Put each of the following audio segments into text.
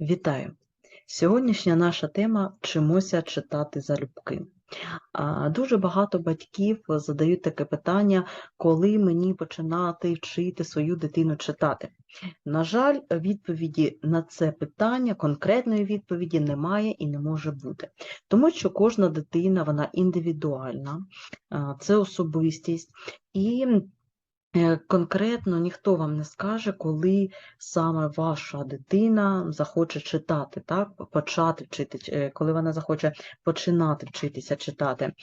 Вітаю! Сьогоднішня наша тема вчимося читати залюбки. Дуже багато батьків задають таке питання, коли мені починати вчити свою дитину читати. На жаль, відповіді на це питання, конкретної відповіді немає і не може бути. Тому що кожна дитина вона індивідуальна, це особистість, і Конкретно ніхто вам не скаже, коли саме ваша дитина захоче читати, так? почати вчити, е, коли вона захоче починати вчитися читати. Е,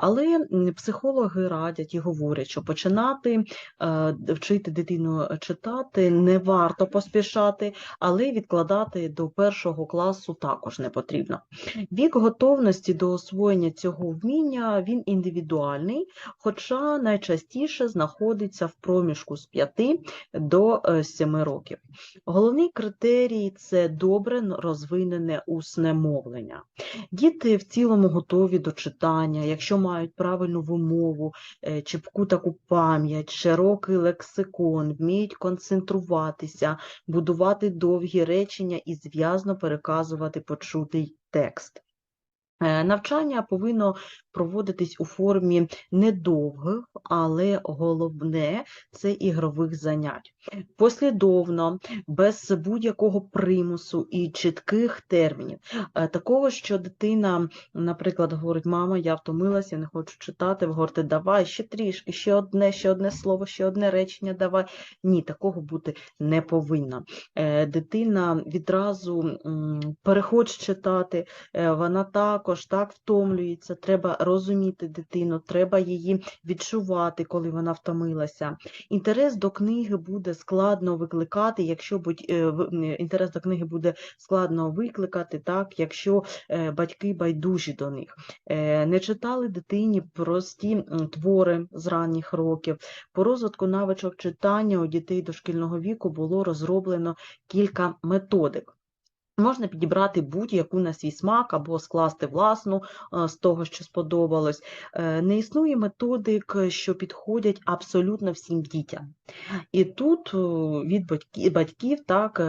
Але психологи радять і говорять, що починати е, вчити дитину читати не варто поспішати, але відкладати до першого класу також не потрібно. Вік готовності до освоєння цього вміння він індивідуальний, хоча найчастіше знаходиться в проміжку з 5 до е, 7 років. Головний критерій це добре розвинене усне мовлення. Діти в цілому готові до читання, якщо мають правильну вимову, е, чіпку таку пам'ять, широкий лексикон, вміють концентруватися, будувати довгі речення і зв'язно переказувати почутий текст. Е, Навчання повинно проводитись у формі недовгих, але головне це ігрових занять. Послідовно, без будь-якого примусу і чітких термінів. Е, Такого, що дитина, наприклад, говорить, мама, я втомилася, не хочу читати, ви говорите, давай ще трішки, ще одне, ще одне слово, ще одне речення, давай. Ні, такого бути не повинно. Е, Дитина відразу перехоче читати, е, вона також так втомлюється, треба розуміти дитину, треба її відчувати, коли вона втомилася. Інтерес до книги буде складно викликати, якщо будь, е, інтерес до книги буде складно викликати, так, якщо е, батьки байдужі до них. Е, Не читали дитині прості твори з ранніх років. По розвитку навичок читання у дітей дошкільного віку було розроблено кілька методик. Можна підібрати будь-яку на свій смак або скласти власну е, з того, що сподобалось. Е, Не існує методик, що підходять абсолютно всім дітям. І тут е, від батьків, так,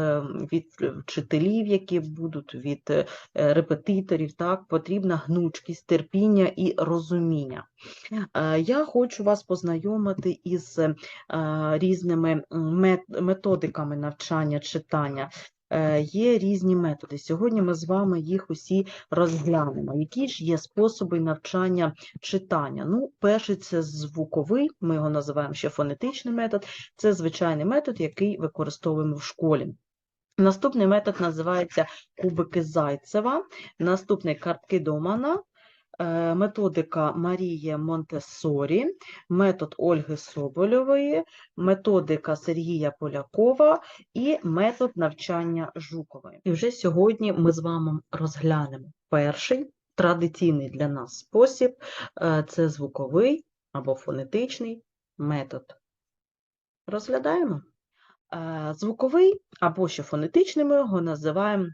від вчителів, які будуть, від репетиторів, так, потрібна гнучкість, терпіння і розуміння. Я хочу вас познайомити із різними методиками навчання читання. Е, Є різні методи. Сьогодні ми з вами їх усі розглянемо. Які ж є способи навчання читання? Ну, перший це звуковий, ми його називаємо ще фонетичний метод. Це звичайний метод, який використовуємо в школі. Наступний метод називається кубики Зайцева, наступний картки Домана, методика Марії Монтессорі, метод Ольги Соболєвої, методика Сергія Полякова і метод навчання Жукової. І вже сьогодні ми з вами розглянемо перший традиційний для нас спосіб е, це звуковий або фонетичний метод. Розглядаємо. Е, Звуковий або ще фонетичний ми його називаємо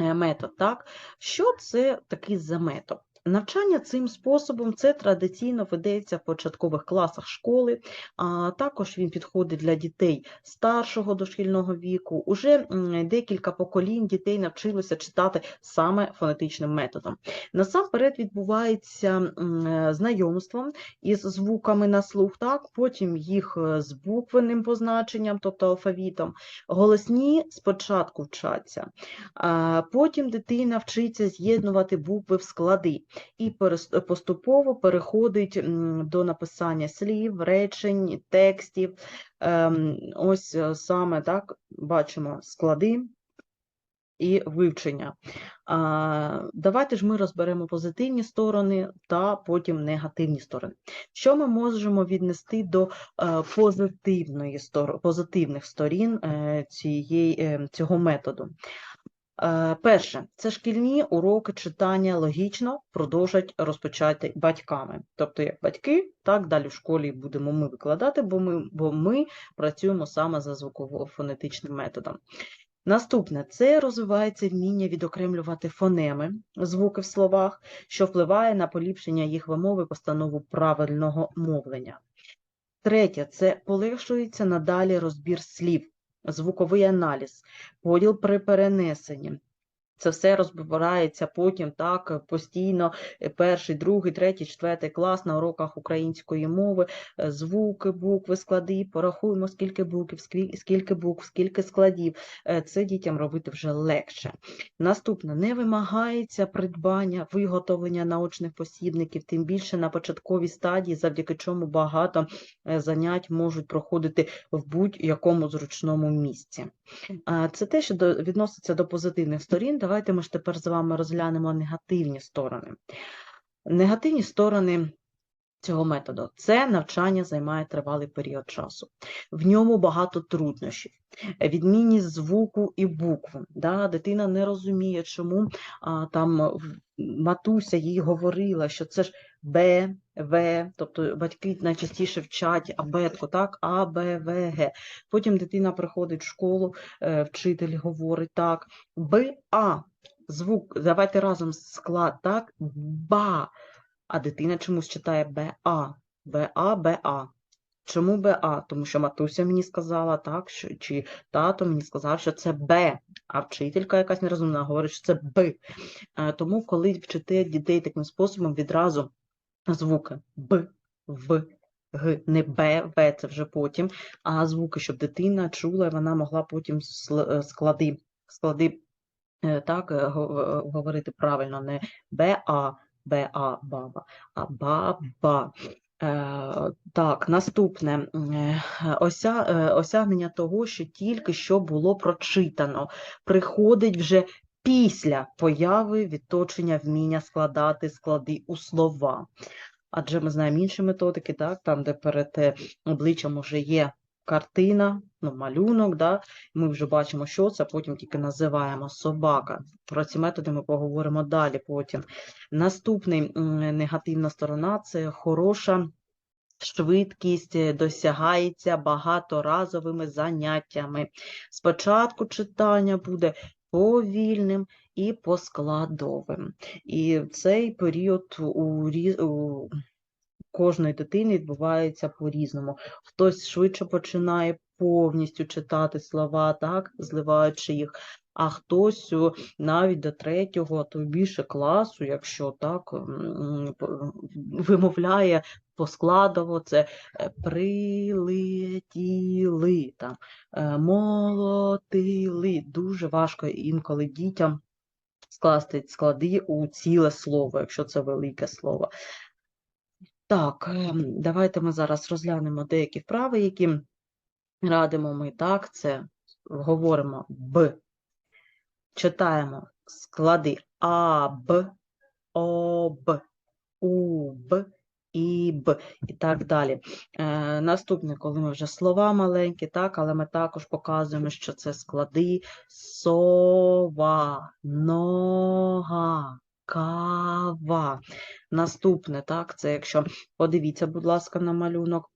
е, метод. Так? Що це такий за метод? Навчання цим способом це традиційно ведеться в початкових класах школи, а також він підходить для дітей старшого дошкільного віку. Уже декілька поколінь дітей навчилося читати саме фонетичним методом. Насамперед відбувається знайомство із звуками на слух, так? потім їх е, з буквенним позначенням, тобто алфавітом. Голосні спочатку вчаться, потім дитина вчиться з'єднувати букви в склади і поступово переходить до написання слів, речень, текстів. Ем, Ось е, саме так бачимо склади і вивчення. Давайте ж ми розберемо позитивні сторони та потім негативні сторони. Що ми можемо віднести до е, позитивної позитивних сторін е, цієї, цього методу? Е, Перше, це шкільні уроки читання логічно продовжать розпочати батьками. Тобто, як батьки, так далі в школі будемо ми викладати, бо ми, бо ми працюємо саме за звуково-фонетичним методом. Наступне це розвивається вміння відокремлювати фонеми, звуки в словах, що впливає на поліпшення їх вимови, постанову правильного мовлення. Третє це полегшується надалі розбір слів. Звуковий аналіз, поділ при перенесенні. Це все розбирається потім так постійно. е, Перший, другий, третій, четвертий клас на уроках української мови, е, звуки, букви, склади. Порахуємо, скільки букв, скільки, букв, скільки складів. Е, Це дітям робити вже легше. Наступне не вимагається придбання, виготовлення наочних посібників, тим більше на початковій стадії, завдяки чому багато занять можуть проходити в будь-якому зручному місці. Це те, що відноситься до позитивних сторін. Давайте ми ж тепер з вами розглянемо негативні сторони. Негативні сторони цього методу це навчання займає тривалий період часу. В ньому багато труднощів. Відмінність звуку і букв. Да? Дитина не розуміє, чому а, там матуся їй говорила, що це ж Б, В, тобто батьки найчастіше вчать абетку, так, А, Б, В, Г. Потім дитина приходить в школу, е, вчитель говорить так, Б, А, звук, давайте разом склад, так, ба, а дитина чомусь читає БА, БА, БА. Чому БА? Тому що матуся мені сказала, так, що, чи тато мені сказав, що це Б, а вчителька якась нерозумна говорить, що це Б. Е, Тому, коли вчите дітей таким способом, відразу звуки Б, В, Г, не Б, В це вже потім, а звуки, щоб дитина чула, і вона могла потім е, склади, склади е, так, е, го- говорити правильно, не БА, БА, баба, а баба. Е, так, наступне. Ося, осягнення того, що тільки що було прочитано, приходить вже після появи відточення вміння складати склади у слова. Адже ми знаємо інші методики, так, там, де перед е, обличчям вже є картина, ну, малюнок, да, ми вже бачимо, що це, потім тільки називаємо собака. Про ці методи ми поговоримо далі потім. Наступний негативна сторона це хороша швидкість е, досягається багаторазовими заняттями. Спочатку читання буде повільним і поскладовим. І цей період у, у кожної дитини відбувається по-різному. Хтось швидше починає повністю читати слова, так, зливаючи їх, а хтось навіть до третього, а то більше класу, якщо так вимовляє поскладово, це е, прилетіли, там, е, молотили. Дуже важко інколи дітям скласти склади у ціле слово, якщо це велике слово. Так, ем, давайте ми зараз розглянемо деякі вправи, які радимо ми. Так, це говоримо Б, читаємо склади А, Б, О, Б, У, Б, І, Б і так далі. Е, наступне, коли ми вже слова маленькі, так, але ми також показуємо, що це склади сова, нога, кава. Наступне, так, це якщо подивіться, будь ласка, на малюнок.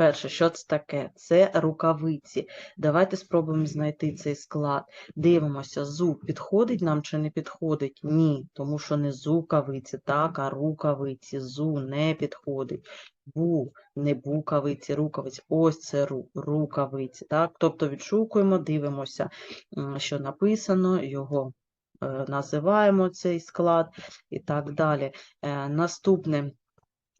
Перше, що це таке? Це рукавиці. Давайте спробуємо знайти цей склад. Дивимося, зуб підходить нам чи не підходить? Ні, тому що не зукавиці, так, а рукавиці. Зу не підходить. Бу, не букавиці, рукавиці. Ось це ру, рукавиці. Так? Тобто відшукуємо, дивимося, що написано, його е, називаємо цей склад і так далі. Е, Наступне.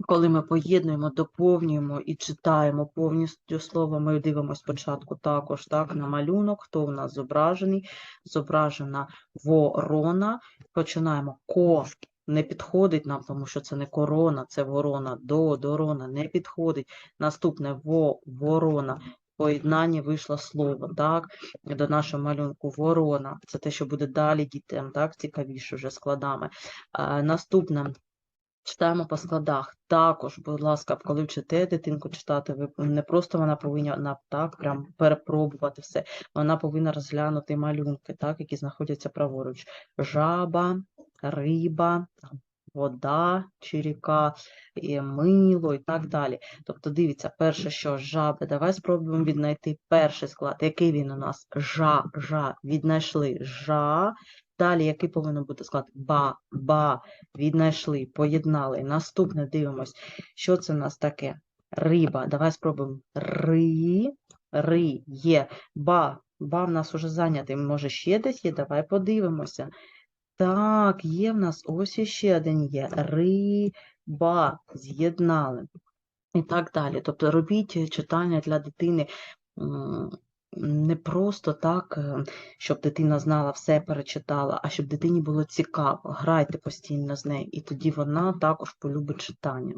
Коли ми поєднуємо, доповнюємо і читаємо повністю слово, ми дивимося спочатку також так, на малюнок, хто у нас зображений. Зображена ворона. Починаємо ко. Не підходить нам, тому що це не корона, це ворона. До, дорона не підходить. Наступне во, ворона. В Поєднанні вийшло слово, так, до нашого малюнку ворона. Це те, що буде далі дітям, так, цікавіше вже складами. Наступне Читаємо по складах. Також, будь ласка, коли вчите дитинку читати, ви не просто вона повинна так прям перепробувати все. Вона повинна розглянути малюнки, так, які знаходяться праворуч. Жаба, риба, вода чи ріка, і мило і так далі. Тобто, дивіться, перше, що жаби. Давай спробуємо віднайти перший склад. Який він у нас? Жа, жа. Віднайшли жа. Далі, який повинен бути склад? Ба, ба. Віднайшли, поєднали. Наступне дивимось, що це в нас таке? Риба. Давай спробуємо. Ри, ри, є, ба. Ба в нас уже зайнятий, може ще десь є, давай подивимося. Так, є в нас ось іще один є. Риба з'єднали. І так далі. Тобто робіть читання для дитини не просто так, е, щоб дитина знала все, перечитала, а щоб дитині було цікаво. Грайте постійно з нею, і тоді вона також полюбить читання.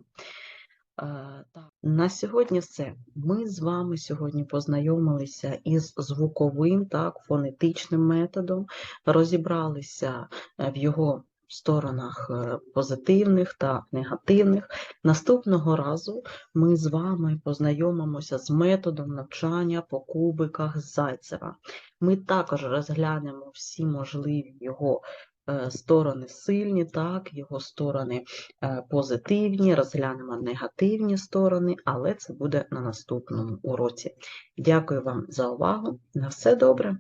Е, на сьогодні все. Ми з вами сьогодні познайомилися із звуковим, так, фонетичним методом, розібралися е, в його сторонах е, позитивних та негативних. Наступного разу ми з вами познайомимося з методом навчання по кубиках Зайцева. Ми також розглянемо всі можливі його е, сторони сильні, так, його сторони е, позитивні, розглянемо негативні сторони, але це буде на наступному уроці. Дякую вам за увагу. На все добре!